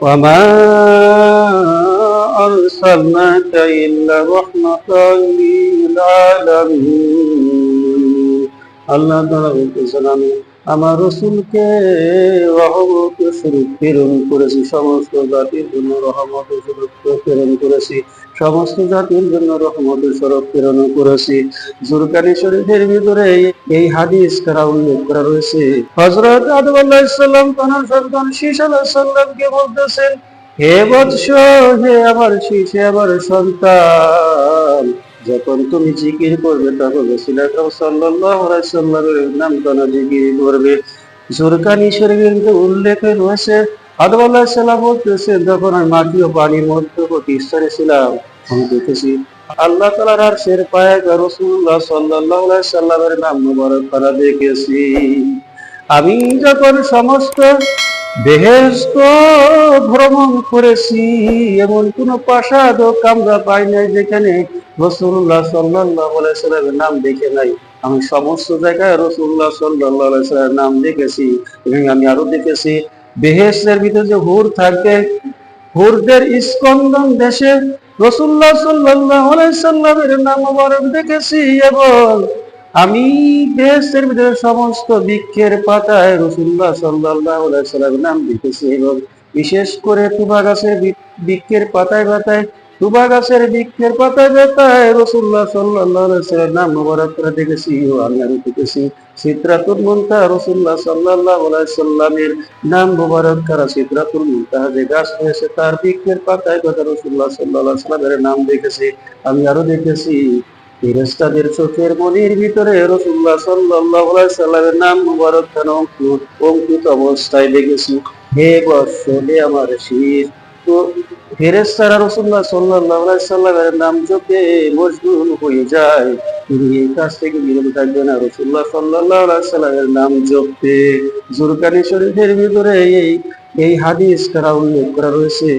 وما أرسلناك إلا رحمة للعالمين আল্লাহ তাআলা বলতেছেন আমি আমার রসুলকে রহমত স্বরূপ প্রেরণ করেছি, সমস্ত জাতির জন্য রহমত স্বরূপ প্রেরণ করেছি, সমস্ত জাতির জন্য রহমত স্বরূপ প্রেরণ করেছি। জুরকানি শরীফের ভিতরে এই- হাদিস তারা উল্লেখ করা রয়েছে, হযরত আদম আলাইহিস সালাম তার সন্তান শীষ আলাইহিস সালামকে বলতেছেন, হে বৎস, হে আমার শীষ হে আমার সন্তান। যখন তুমি জিকির করবে তখন রাসূল আকরাম সাল্লাল্লাহু আলাইহি সাল্লামের নাম টানা জিকির করবে। জুরকানি শরীফের উল্লেখ রয়েছে। আদম আলাইহিস সালাম বলতেছেন যখন আমি মাটি ও পানির মধ্যবর্তী স্তরে ছিলাম। আমি দেখেছি আল্লাহ তাআলার আরশের পায়ে রাসূলুল্লাহ সাল্লাল্লাহু আলাইহি সাল্লামের নাম মুবারক করা দেখেছি। আমি যখন সমস্ত বেহেস্ত ভ্রমণ করেছি, এমন কোন প্রাসাদ ও কামরা পাই নাই যেখানে রসুল্লাহ সাল্লাহ নাম দেখে নাই। আমি সমস্ত জায়গায় রসুল্লাহ সাল্লাহ নাম দেখেছি এবং আমি আরও দেখেছি। বেহেস্তের ভিতরে যে হুর থাকবে হুরদের স্কন্দন দেশে রসুল্লাহ নাম দেখেছি এবং আমি বেহেস্তের ভিতরে সমস্ত বৃক্ষের পাতায় রসুল্লাহ সাল্লাহ সাল্লামের নাম দেখেছি এবং বিশেষ করে তুবা গাছের বৃক্ষের পাতায় পাতায় বৃক্ষের পাতায় পাতায় রসুল্লাহ সাল্লাহ নাম দেখেছি ও আমি দেখেছি। মুনতাহা রসুল্লাহ সাল্লাহ সাল্লামের নাম মুনতাহা যে গাছ রয়েছে তার বৃক্ষের পাতায় কথা রসুল্লাহ সাল্লাহ সাল্লামের নাম দেখেছি, আমি আরও দেখেছি। ফেরেশতাদের চোখের মনির ভিতরে রসুল্লাহ আলাইহি সাল্লামের নাম মুবারক খান অঙ্কিত অঙ্কিত অবস্থায় দেখেছি। হে বৎস হে আমার শীষ তো ফেরেশতারা রসুল্লাহ সাল্লাহ সাল্লামের নাম জপে মশগুল হয়ে যায়। তিনি এই কাজ থেকে বিরত থাকবে না। রসুল্লাহ আলাইহি সাল্লামের নাম জপতে জুরকানি শরীফের ভিতরে এই এই হাদিস তারা উল্লেখ করা রয়েছে।